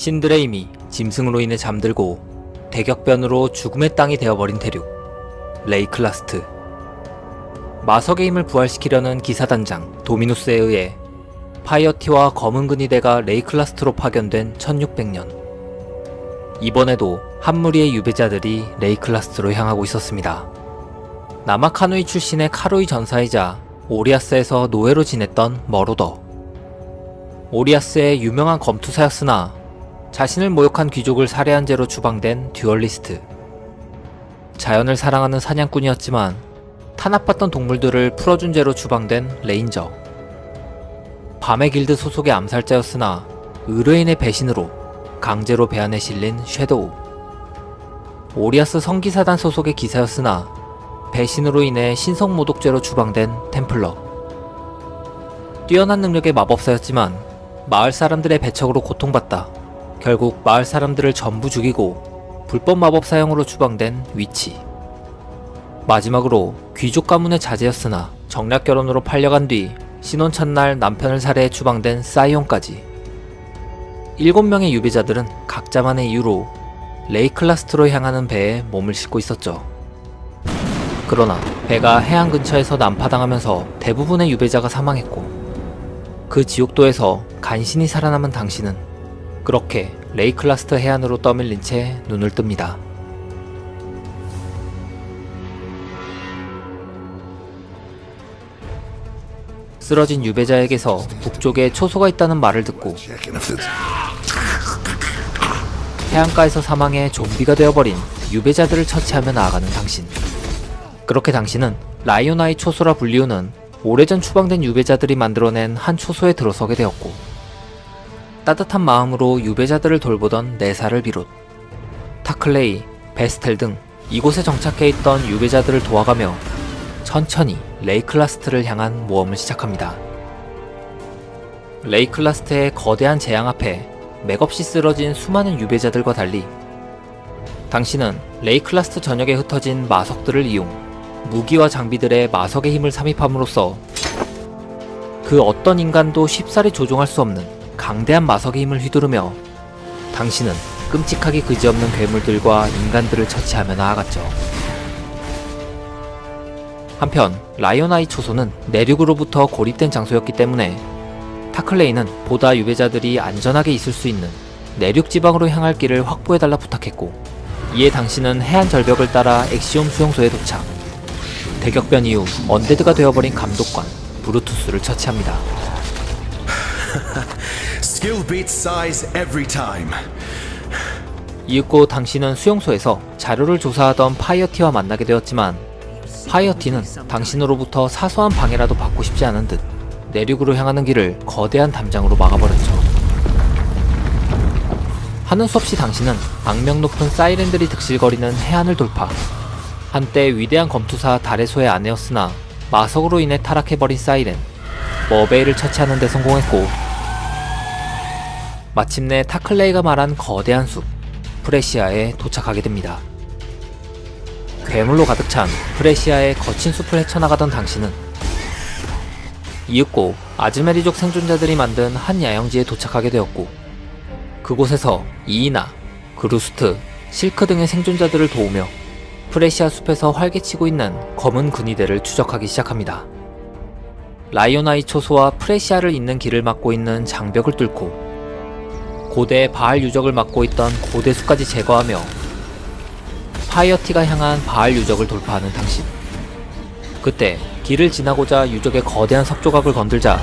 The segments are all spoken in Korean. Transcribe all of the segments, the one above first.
신드레임이 짐승으로 인해 잠들고 대격변으로 죽음의 땅이 되어버린 대륙 레이클라스트. 마석의 힘을 부활시키려는 기사단장 도미누스에 의해 파이어티와 검은 근위대가 레이클라스트로 파견된 1600년. 이번에도 한 무리의 유배자들이 레이클라스트로 향하고 있었습니다. 남아카누이 출신의 카루이 전사이자 오리아스에서 노예로 지냈던 머로더. 오리아스의 유명한 검투사였으나 자신을 모욕한 귀족을 살해한 죄로 추방된 듀얼리스트. 자연을 사랑하는 사냥꾼이었지만 탄압받던 동물들을 풀어준 죄로 추방된 레인저. 밤의 길드 소속의 암살자였으나 의뢰인의 배신으로 강제로 배안에 실린 섀도우. 오리아스 성기사단 소속의 기사였으나 배신으로 인해 신성 모독죄로 추방된 템플러. 뛰어난 능력의 마법사였지만 마을 사람들의 배척으로 고통받다 결국 마을 사람들을 전부 죽이고 불법 마법 사용으로 추방된 위치. 마지막으로 귀족 가문의 자제였으나 정략 결혼으로 팔려간 뒤 신혼 첫날 남편을 살해해 추방된 사이온까지. 일곱 명의 유배자들은 각자만의 이유로 레이클라스트로 향하는 배에 몸을 싣고 있었죠. 그러나 배가 해안 근처에서 난파당하면서 대부분의 유배자가 사망했고 그 지옥도에서 간신히 살아남은 당신은 그렇게 레이클라스트 해안으로 떠밀린 채 눈을 뜹니다. 쓰러진 유배자에게서 북쪽에 초소가 있다는 말을 듣고 해안가에서 사망해 좀비가 되어버린 유배자들을 처치하며 나아가는 당신. 그렇게 당신은 라이오나이 초소라 불리우는 오래전 추방된 유배자들이 만들어낸 한 초소에 들어서게 되었고, 따뜻한 마음으로 유배자들을 돌보던 네사를 비롯, 타클레이, 베스텔 등 이곳에 정착해 있던 유배자들을 도와가며 천천히 레이클라스트를 향한 모험을 시작합니다. 레이클라스트의 거대한 재앙 앞에 맥없이 쓰러진 수많은 유배자들과 달리 당신은 레이클라스트 전역에 흩어진 마석들을 이용 무기와 장비들의 마석의 힘을 삽입함으로써 그 어떤 인간도 쉽사리 조종할 수 없는 강대한 마석의 힘을 휘두르며 당신은 끔찍하게 그지없는 괴물들과 인간들을 처치하며 나아갔죠. 한편 라이오나이 초소는 내륙으로부터 고립된 장소였기 때문에 타클레이는 보다 유배자들이 안전하게 있을 수 있는 내륙 지방으로 향할 길을 확보해달라 부탁했고 이에 당신은 해안 절벽을 따라 엑시옴 수용소에 도착 대격변 이후 언데드가 되어버린 감독관 브루투스를 처치합니다 skill beats size every time. 이윽고 당신은 수용소에서 자료를 조사하던 파이어티와 만나게 되었지만 파이어티는 당신으로부터 사소한 방해라도 받고 싶지 않은 듯 내륙으로 향하는 길을 거대한 담장으로 막아버렸죠. 하는 수 없이 당신은 악명 높은 사이렌들이 득실거리는 해안을 돌파. 한때 위대한 검투사 다레소의 아내였으나 마석으로 인해 타락해버린 사이렌 머베이를 처치하는 데 성공했고 마침내 타클레이가 말한 거대한 숲 프레시아에 도착하게 됩니다. 괴물로 가득 찬 프레시아의 거친 숲을 헤쳐나가던 당신은 이윽고 아즈메리족 생존자들이 만든 한 야영지에 도착하게 되었고 그곳에서 이이나, 그루스트, 실크 등의 생존자들을 도우며 프레시아 숲에서 활개치고 있는 검은 근위대를 추적하기 시작합니다. 라이오나이 초소와 프레시아를 잇는 길을 막고 있는 장벽을 뚫고 고대 바알 유적을 막고 있던 고대수까지 제거하며 파이어티가 향한 바알 유적을 돌파하는 당신. 그때 길을 지나고자 유적의 거대한 석조각을 건들자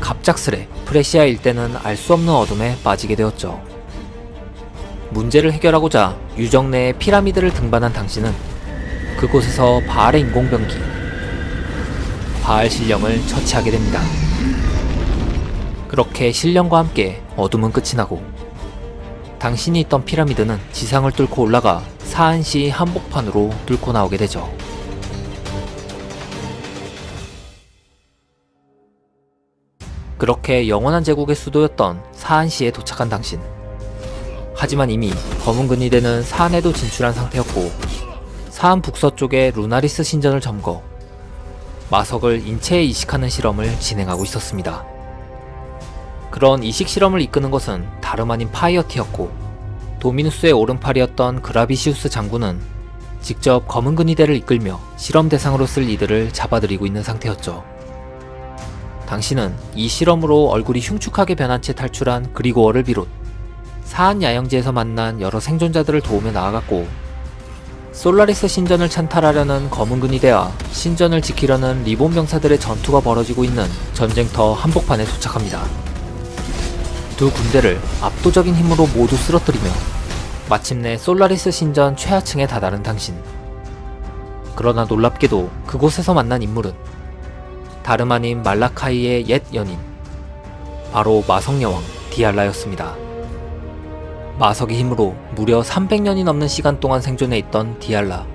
갑작스레 프레시아 일대는 알 수 없는 어둠에 빠지게 되었죠. 문제를 해결하고자 유적 내에 피라미드를 등반한 당신은 그곳에서 바알의 인공병기 바알 신령을 처치하게 됩니다. 그렇게 신령과 함께 어둠은 끝이 나고 당신이 있던 피라미드는 지상을 뚫고 올라가 사안시 한복판으로 뚫고 나오게 되죠. 그렇게 영원한 제국의 수도였던 사안시에 도착한 당신. 하지만 이미 검은 근위대는 사안에도 진출한 상태였고 사안 북서쪽의 루나리스 신전을 점거 마석을 인체에 이식하는 실험을 진행하고 있었습니다. 그런 이식 실험을 이끄는 것은 다름 아닌 파이어티였고 도미누스의 오른팔이었던 그라비시우스 장군은 직접 검은 근위대를 이끌며 실험 대상으로 쓸 이들을 잡아들이고 있는 상태였죠. 당신은 이 실험으로 얼굴이 흉측하게 변한 채 탈출한 그리고어를 비롯 사한 야영지에서 만난 여러 생존자들을 도우며 나아갔고 솔라리스 신전을 찬탈하려는 검은 근위대와 신전을 지키려는 리본 병사들의 전투가 벌어지고 있는 전쟁터 한복판에 도착합니다. 두 군대를 압도적인 힘으로 모두 쓰러뜨리며 마침내 솔라리스 신전 최하층에 다다른 당신. 그러나 놀랍게도 그곳에서 만난 인물은 다름 아닌 말라카이의 옛 연인, 바로 마성여왕 디알라였습니다. 마석의 힘으로 무려 300년이 넘는 시간 동안 생존해 있던 디알라.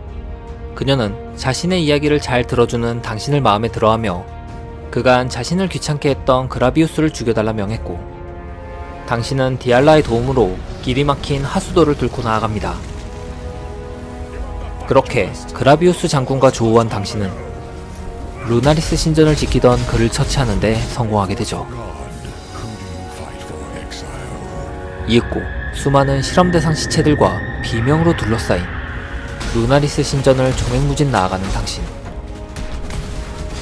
그녀는 자신의 이야기를 잘 들어주는 당신을 마음에 들어하며 그간 자신을 귀찮게 했던 그라비우스를 죽여달라 명했고 당신은 디알라의 도움으로 길이 막힌 하수도를 뚫고 나아갑니다. 그렇게 그라비우스 장군과 조우한 당신은 루나리스 신전을 지키던 그를 처치하는데 성공하게 되죠. 이윽고 수많은 실험 대상 시체들과 비명으로 둘러싸인 루나리스 신전을 종횡무진 나아가는 당신.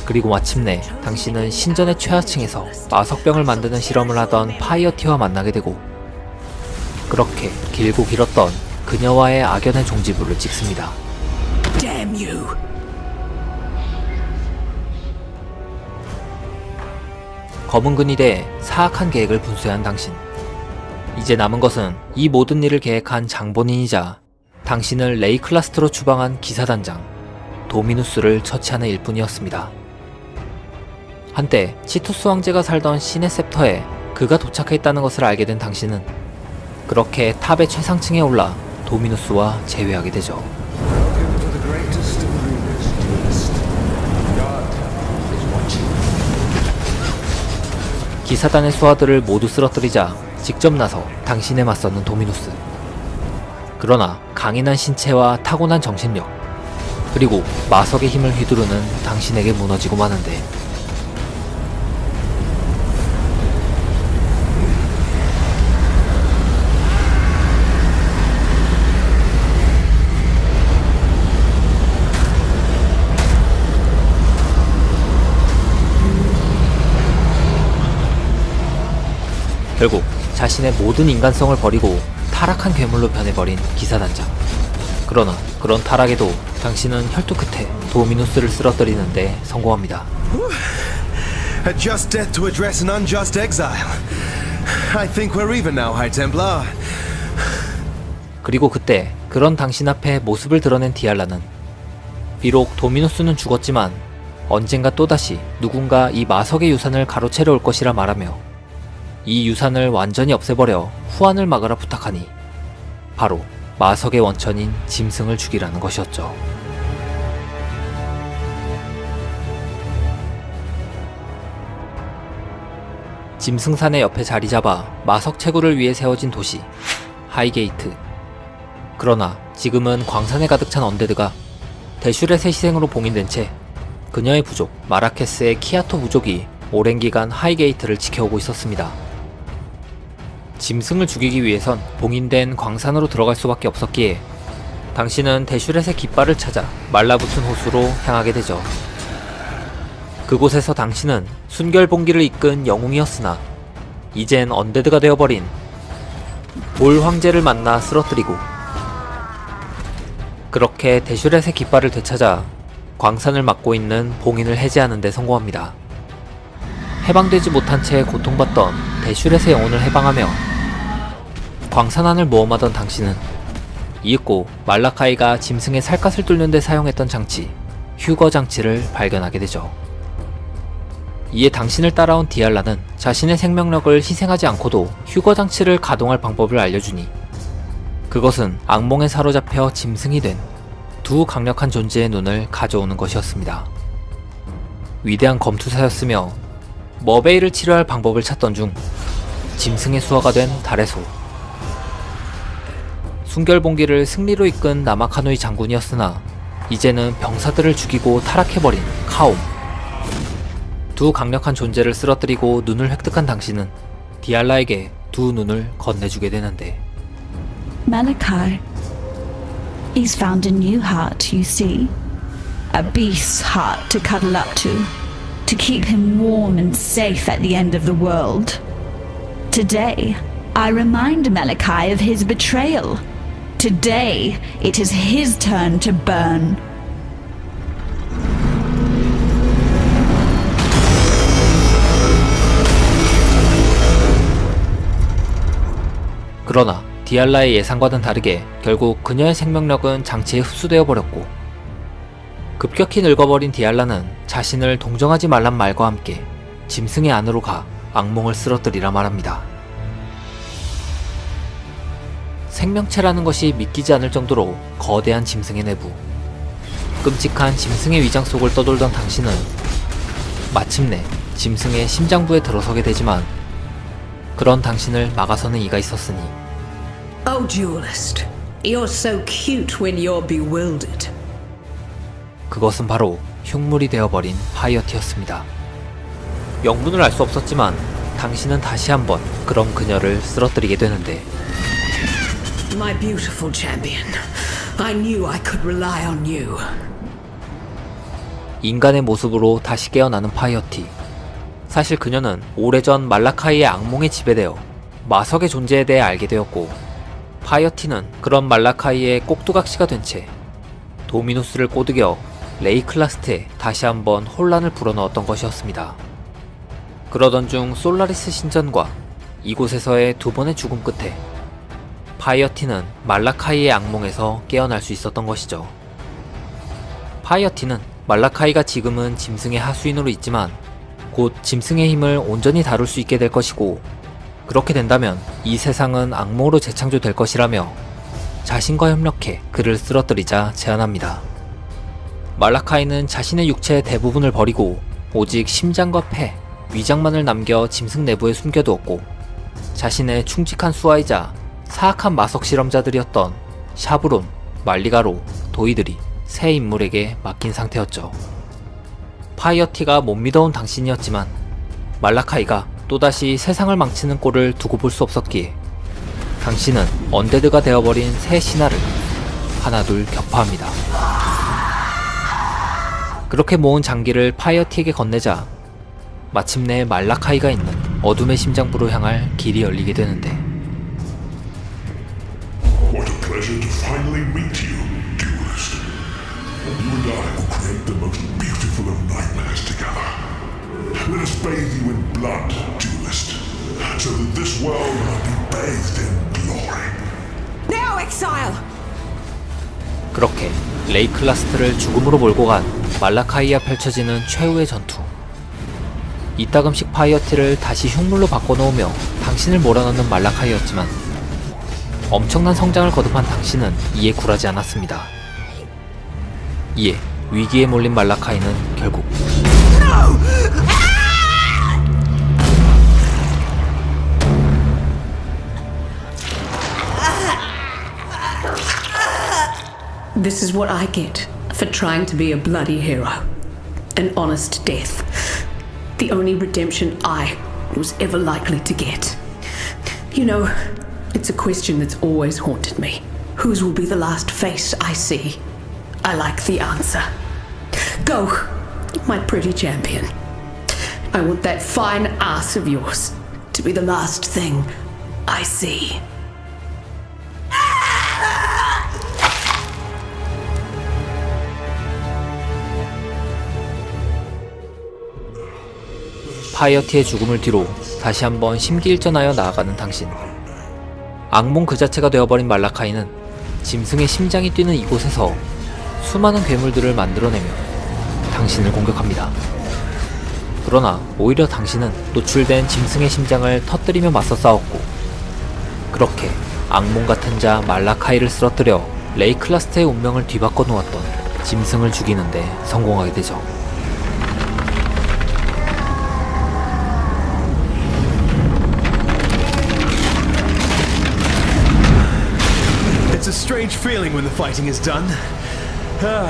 그리고 마침내 당신은 신전의 최하층에서 마석병을 만드는 실험을 하던 파이어티와 만나게 되고 그렇게 길고 길었던 그녀와의 악연의 종지부를 찍습니다. Damn you! 검은 근위대에 사악한 계획을 분수한 당신. 이제 남은 것은 이 모든 일을 계획한 장본인이자 당신을 레이클라스트로 추방한 기사단장 도미누스를 처치하는 일뿐이었습니다. 한때 치투스 황제가 살던 시네셉터에 그가 도착했다는 것을 알게 된 당신은 그렇게 탑의 최상층에 올라 도미누스와 재회하게 되죠. 기사단의 수하들을 모두 쓰러뜨리자 직접 나서 당신에 맞서는 도미누스. 그러나 강인한 신체와 타고난 정신력, 그리고 마석의 힘을 휘두르는 당신에게 무너지고 마는데 결국 자신의 모든 인간성을 버리고 타락한 괴물로 변해버린 기사단장. 그러나 그런 타락에도 당신은 혈투 끝에 도미누스를 쓰러뜨리는데 성공합니다. A just death to address an unjust exile. I think we're even now, High Templar. 그리고 그때 그런 당신 앞에 모습을 드러낸 디알라는 비록 도미누스는 죽었지만 언젠가 또다시 누군가 이 마석의 유산을 가로채려 올 것이라 말하며 이 유산을 완전히 없애버려 후환을 막으라 부탁하니 바로 마석의 원천인 짐승을 죽이라는 것이었죠. 짐승산의 옆에 자리 잡아 마석 채굴을 위해 세워진 도시 하이게이트. 그러나 지금은 광산에 가득 찬 언데드가 대슈렛의 희생으로 봉인된 채 그녀의 부족 마라케스의 키아토 부족이 오랜 기간 하이게이트를 지켜오고 있었습니다. 짐승을 죽이기 위해선 봉인된 광산으로 들어갈 수밖에 없었기에 당신은 대슈렛의 깃발을 찾아 말라붙은 호수로 향하게 되죠. 그곳에서 당신은 순결봉기를 이끈 영웅이었으나 이젠 언데드가 되어버린 볼 황제를 만나 쓰러뜨리고 그렇게 대슈렛의 깃발을 되찾아 광산을 막고 있는 봉인을 해제하는 데 성공합니다. 해방되지 못한 채 고통받던 대슈렛의 영혼을 해방하며 광산안을 모험하던 당신은 이윽고 말라카이가 짐승의 살갗을 뚫는 데 사용했던 장치 휴거 장치를 발견하게 되죠. 이에 당신을 따라온 디알라는 자신의 생명력을 희생하지 않고도 휴거 장치를 가동할 방법을 알려주니 그것은 악몽에 사로잡혀 짐승이 된 두 강력한 존재의 눈을 가져오는 것이었습니다. 위대한 검투사였으며 머베이를 치료할 방법을 찾던 중 짐승의 수화가 된 달의 소. 순결봉기를 승리로 이끈 나마카노이 장군이었으나 이제는 병사들을 죽이고 타락해버린 카옴. 두 강력한 존재를 쓰러뜨리고 눈을 획득한 당신은 디알라에게 두 눈을 건네주게 되는데 Malachi. He's found a new heart, you see. A beast's heart to cuddle up to, to keep him warm and safe at the end of the world. Today, I remind Malachi of his betrayal. Today, it is his turn to burn. 그러나 디알라의 예상과는 다르게 결국 그녀의 생명력은 장치에 흡수되어 버렸고 급격히 늙어버린 디알라는 자신을 동정하지 말란 말과 함께 짐승의 안으로 가 악몽을 쓰러뜨리라 말합니다. 생명체라는 것이 믿기지 않을 정도로 거대한 짐승의 내부. 끔찍한 짐승의 위장 속을 떠돌던 당신은 마침내 짐승의 심장부에 들어서게 되지만 그런 당신을 막아서는 이가 있었으니 Oh, duelist. You're so cute when you're bewildered. 그것은 바로 흉물이 되어버린 파이어티였습니다. 영문을 알 수 없었지만 당신은 다시 한번 그런 그녀를 쓰러뜨리게 되는데 My beautiful champion. I knew I could rely on you. 인간의 모습으로 다시 깨어나는 파이어티. 사실 그녀는 오래전 말라카이의 악몽에 지배되어 마석의 존재에 대해 알게 되었고 파이어티는 그런 말라카이의 꼭두각시가 된 채 도미누스를 꼬드겨 레이클라스트에 다시 한번 혼란을 불어넣었던 것이었습니다. 그러던 중 솔라리스 신전과 이곳에서의 두 번의 죽음 끝에 파이어티는 말라카이의 악몽에서 깨어날 수 있었던 것이죠. 파이어티는 말라카이가 지금은 짐승의 하수인으로 있지만 곧 짐승의 힘을 온전히 다룰 수 있게 될 것이고 그렇게 된다면 이 세상은 악몽으로 재창조될 것이라며 자신과 협력해 그를 쓰러뜨리자 제안합니다. 말라카이는 자신의 육체의 대부분을 버리고 오직 심장과 폐, 위장만을 남겨 짐승 내부에 숨겨두었고 자신의 충직한 수하이자 사악한 마석 실험자들이었던 샤브론, 말리가로, 도이들이 새 인물에게 맡긴 상태였죠. 파이어티가 못 믿어온 당신이었지만 말라카이가 또다시 세상을 망치는 꼴을 두고 볼 수 없었기에 당신은 언데드가 되어버린 새 신화를 하나둘 격파합니다. 그렇게 모은 장기를 파이어티에게 건네자 마침내 말라카이가 있는 어둠의 심장부로 향할 길이 열리게 되는데 pleasure to finally meet you, duelist. You and I will create the most beautiful of nightmares together. Let us bathe you in blood, duelist, so that this world might be bathed in glory. Now, exile! 그렇게 레이클라스트를 죽음으로 몰고 간 말라카이와 펼쳐지는 최후의 전투. 이따금씩 파이어티를 다시 흉물로 바꿔놓으며 당신을 몰아넣는 말라카이였지만 엄청난 성장을 거듭한 당신은 이에 굴하지 않았습니다. 이에 위기에 몰린 말라카이는 결국 This is what I get for trying to be a bloody hero. An honest death. The only redemption I was ever likely to get. You know, it's a question that's always haunted me. Whose will be the last face I see? I like the answer. Go, my pretty champion. I want that fine ass of yours to be the last thing I see. 파이어티의 죽음을 뒤로 다시 한번 심기일전하여 나아가는 당신. 악몽 그 자체가 되어버린 말라카이는 짐승의 심장이 뛰는 이곳에서 수많은 괴물들을 만들어내며 당신을 공격합니다. 그러나 오히려 당신은 노출된 짐승의 심장을 터뜨리며 맞서 싸웠고 그렇게 악몽 같은 자 말라카이를 쓰러뜨려 레이클라스트의 운명을 뒤바꿔 놓았던 짐승을 죽이는데 성공하게 되죠. strange feeling when the fighting is done. Ah.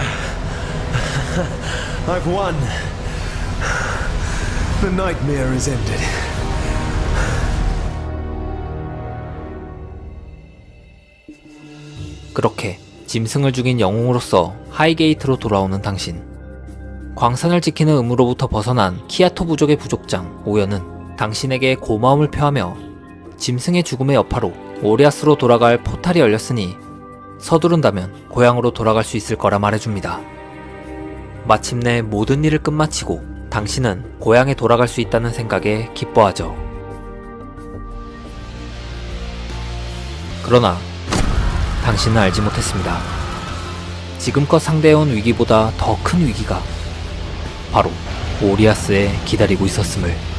I've won. The nightmare is ended. 그렇게 짐승을 죽인 영웅으로서 하이게이트로 돌아오는 당신. 광산을 지키는 음으로부터 벗어난 키아토 부족의 부족장 오연은 당신에게 고마움을 표하며 짐승의 죽음의 여파로 오리아스로 돌아갈 포탈이 열렸으니 서두른다면 고향으로 돌아갈 수 있을 거라 말해줍니다. 마침내 모든 일을 끝마치고 당신은 고향에 돌아갈 수 있다는 생각에 기뻐하죠. 그러나 당신은 알지 못했습니다. 지금껏 상대해온 위기보다 더 큰 위기가 바로 오리아스에 기다리고 있었음을.